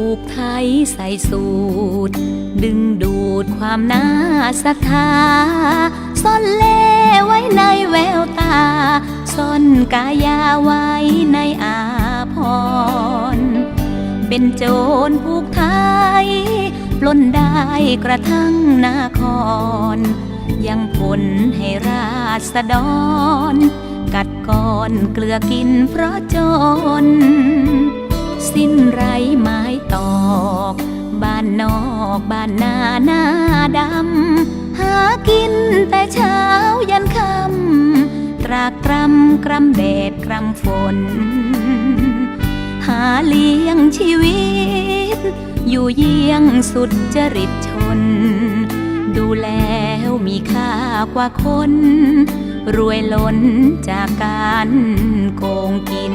ผูกไทยใส่สูตร ดึงดูดความน่าศรัทธาซ่อนเล่ไว้ในแววตาซ่อนกายาไว้ในอาพร เป็นโจรผูกไทยปล้นได้กระทั่งนาคร ยังผลให้ราษฎร กัดก้อนเกลือกินเพราะจน สิ้นไรไม้ตอกบ้านนอกบ้านนาหน้าดำหากินแต่เช้ายันค่ำตรากตรำกรำแดดกรำฝน หาเลี้ยงชีวิต อยู่เยี่ยงสุดจริตชน ดูแล้วมีค่ากว่าคน รวยล้นจากการโกงกิน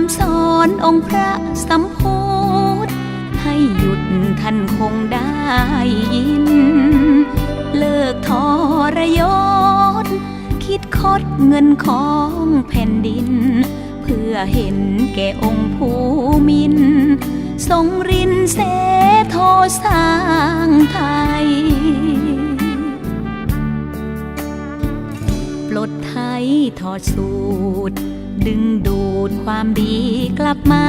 ำสอนองค์พระสัมโพธให้หยุดท่านคงได้ยิน เลิกทรยศ คิดคดเงินของแผ่นดิน เพื่อเห็นแก่องค์ภูมิน ทรงรินเสโทสร้างไทย ปลดไทยถอดสูตร ดึงดูดความดีกลับมา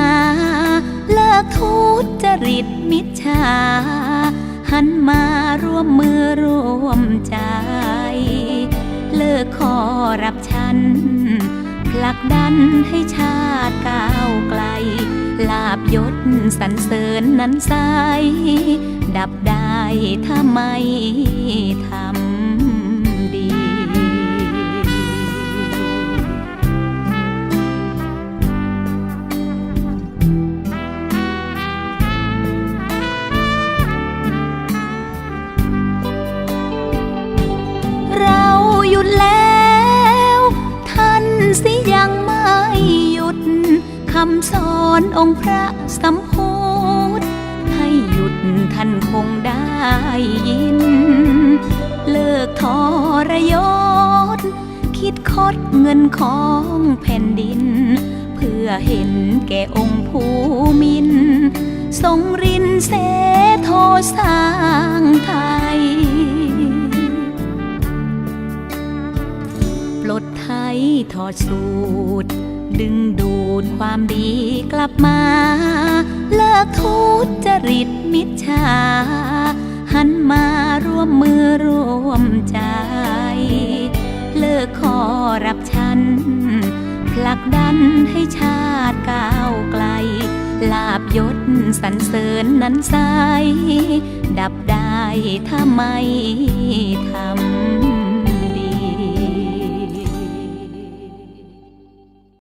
เลิกทุจริตมิจฉาหันมาร่วมมือร่วมใจ เลิกขอรับฉันผลักดันให้ชาติก้าวไกล ลาบยศสรรเสริญนั้นใสดับได้ถ้าไม่ทำำสอนองค์พระสัมโพธให้หยุดท่านคงได้ยิน เลิกทรยศ คิดคดเงินของแผ่นดิน เพื่อเห็นแก่องค์ภูมิน ทรงรินเสโทสร้างไทยปลดไทยถอดสูตร ดึงดูดความดีกลับมา เลิกทุจริตมิจฉาหันมาร่วมมือร่วมใจ เลิกขอรับฉันผลักดันให้ชาติก้าวไกล ลาบยศสรรเสริญนั้นใสดับได้ถ้าไม่